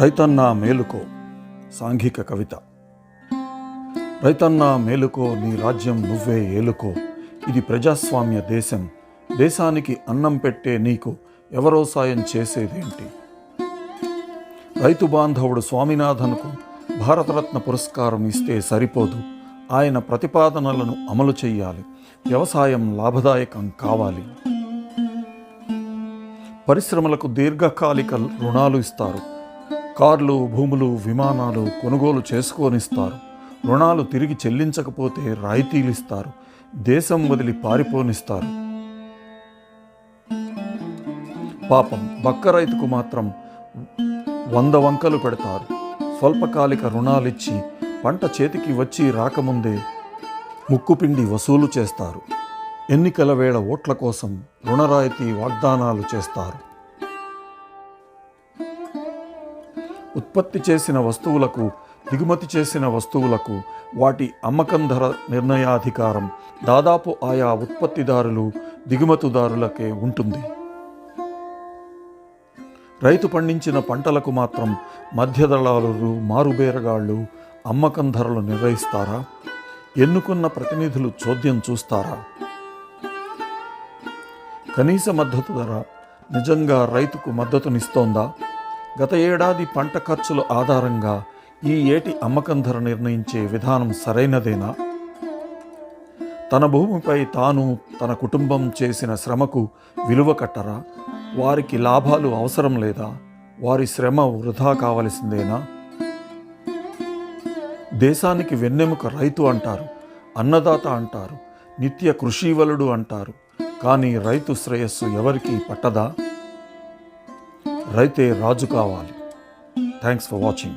రైతన్న మేలుకో సాంఘిక కవిత రైతన్న మేలుకో నీ రాజ్యం నువ్వే ఏలుకో ఇది ప్రజాస్వామ్య దేశం దేశానికి అన్నం పెట్టే నీకు ఎవరో సాయం చేసేదేంటి రైతు బాంధవుడు స్వామినాథన్కు భారతరత్న పురస్కారం ఇస్తే సరిపోదు ఆయన ప్రతిపాదనలను అమలు చేయాలి వ్యవసాయం లాభదాయకం కావాలి పరిశ్రమలకు దీర్ఘకాలిక రుణాలు ఇస్తారు కార్లు భూములు విమానాలు కొనుగోలు చేసుకొనిస్తారు. రుణాలు తిరిగి చెల్లించకపోతే రాయితీలు ఇస్తారు దేశం వదిలి పారిపోనిస్తారు. పాపం బక్క రైతుకు మాత్రం వంద వంకలు పెడతారు. స్వల్పకాలిక రుణాలిచ్చి పంట చేతికి వచ్చి రాకముందే ముక్కుపిండి వసూలు చేస్తారు. ఎన్నికల వేళ ఓట్ల కోసం రుణరాయితీ వాగ్దానాలు చేస్తారు. ఉత్పత్తి చేసిన వస్తువులకు దిగుమతి చేసిన వస్తువులకు వాటి అమ్మకం ధర నిర్ణయాధికారం దాదాపు ఆయా ఉత్పత్తిదారులు దిగుమతిదారులకే ఉంటుంది. రైతు పండించిన పంటలకు మాత్రం మధ్యదళాలు మారుబేరగాళ్ళు అమ్మకం ధరలు నిర్వహిస్తారా ఎన్నుకున్న ప్రతినిధులు చోద్యం చూస్తారా? కనీస మద్దతు ధర నిజంగా రైతుకు మద్దతునిస్తోందా? గత ఏడాది పంట ఖర్చుల ఆధారంగా ఈ ఏటి అమ్మకం ధర నిర్ణయించే విధానం సరైనదేనా? తన భూమిపై తాను తన కుటుంబం చేసిన శ్రమకు విలువ కట్టరా? వారికి లాభాలు అవసరం లేదా? వారి శ్రమ వృధా కావలసిందేనా? దేశానికి వెన్నెముక రైతు అంటారు అన్నదాత అంటారు నిత్య కృషీవలుడు అంటారు కానీ రైతు శ్రేయస్సు ఎవరికీ పట్టదా? రైతే రాజు కావాలి. Thanks for watching